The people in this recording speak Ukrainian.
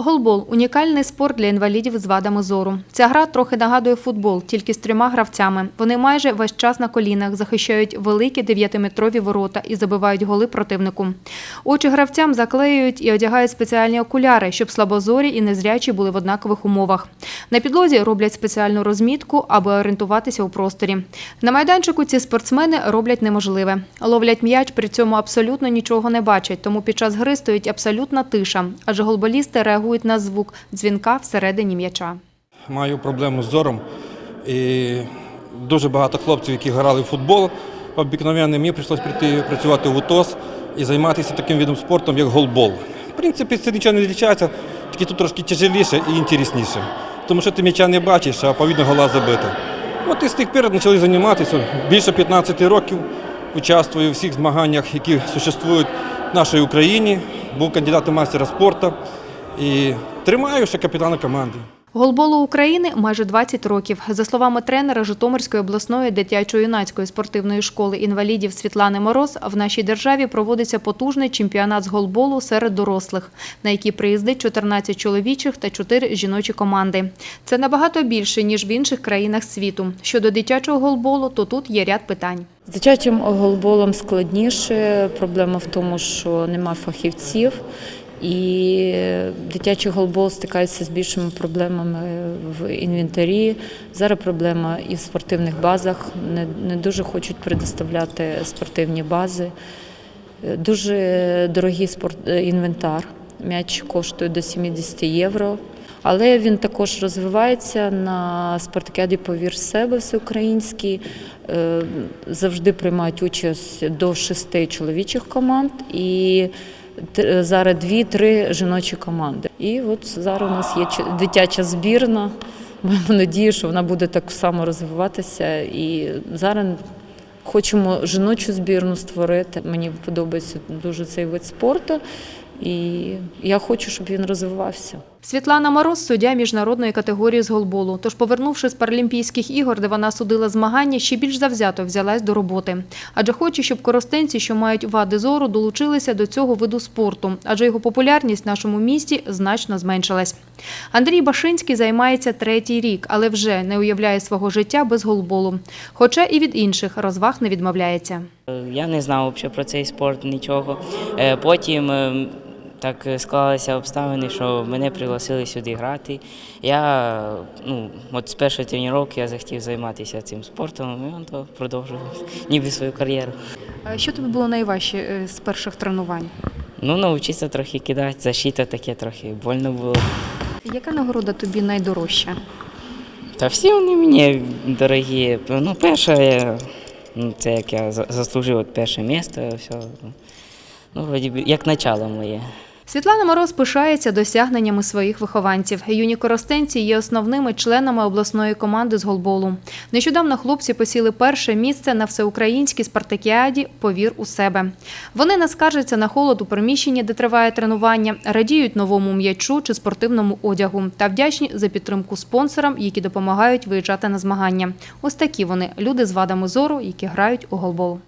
Голбол унікальний спорт для інвалідів з вадами зору. Ця гра трохи нагадує футбол, тільки з трьома гравцями. Вони майже весь час на колінах захищають великі дев'ятиметрові ворота і забивають голи противнику. Очі гравцям заклеюють і одягають спеціальні окуляри, щоб слабозорі і незрячі були в однакових умовах. На підлозі роблять спеціальну розмітку, аби орієнтуватися у просторі. На майданчику ці спортсмени роблять неможливе. Ловлять м'яч, при цьому абсолютно нічого не бачать, тому під час гри стоїть абсолютна тиша, адже голболісти реагують на звук дзвінка всередині м'яча. Маю проблему з зором. І дуже багато хлопців, які грали в футбол, обікновенний, мені прийшлось прийти працювати в УТОС і займатися таким видом спорту, як голбол. В принципі, це нічого не відрізняється, тільки тут трошки тяжеліше і інтересніше. Тому що ти м'яча не бачиш, а повідно гола забита. От і з тих пір почали займатися. Більше 15 років участвую у всіх змаганнях, які существують в нашій Україні. Був кандидатом мастера спорту і тримаю ще капітана команди. Голболу України майже 20 років. За словами тренера Житомирської обласної дитячо-юнацької спортивної школи інвалідів Світлани Мороз, в нашій державі проводиться потужний чемпіонат з голболу серед дорослих, на який приїздить 14 чоловічих та 4 жіночі команди. Це набагато більше, ніж в інших країнах світу. Щодо дитячого голболу, то тут є ряд питань. З дитячим голболом складніше. Проблема в тому, що нема фахівців, і дитячий голбол стикається з більшими проблемами в інвентарі. Зараз проблема і в спортивних базах. Не, не дуже хочуть предоставляти спортивні бази. Дуже дорогий спорт, інвентар. М'яч коштує до 70 євро. Але він також розвивається на спартакіаді Повір себе всеукраїнській. Е, Завжди приймають участь до шести чоловічих команд і зараз дві-три жіночі команди. І от зараз у нас є дитяча збірна. Маємо надію, що вона буде так само розвиватися. І зараз хочемо жіночу збірну створити. Мені подобається дуже цей вид спорту. І я хочу, щоб він розвивався. Світлана Мороз – суддя міжнародної категорії з голболу. Тож, повернувшись з Паралімпійських ігор, де вона судила змагання, ще більш завзято взялась до роботи. Адже хоче, щоб коростенці, що мають вади зору, долучилися до цього виду спорту, адже його популярність в нашому місті значно зменшилась. Андрій Башинський займається третій рік, але вже не уявляє свого життя без голболу. Хоча і від інших розваг не відмовляється. Я не знав взагалі про цей спорт нічого. Е, Потім е, так склалися обставини, що мене пригласили сюди грати. Я ну, от з першої тренування я захотів займатися цим спортом, і он то продовжував ніби свою кар'єру. А Що тобі було найважче е, з перших тренувань? Ну, навчитися трохи кидати, защита таке трохи больно було. Яка нагорода тобі найдорожча? Та всі вони мені дорогі. Ну, перше, ну, це як я за- заслужив от перше місце, все. Ну, вроді як начало моє. Світлана Мороз пишається досягненнями своїх вихованців. Юні коростенці є основними членами обласної команди з голболу. Нещодавно хлопці посіли перше місце на всеукраїнській спартакіаді Повір у себе. Вони не скаржаться на холод у приміщенні, де триває тренування, радіють новому м'ячу чи спортивному одягу та вдячні за підтримку спонсорам, які допомагають виїжджати на змагання. Ось такі вони люди з вадами зору, які грають у голбол.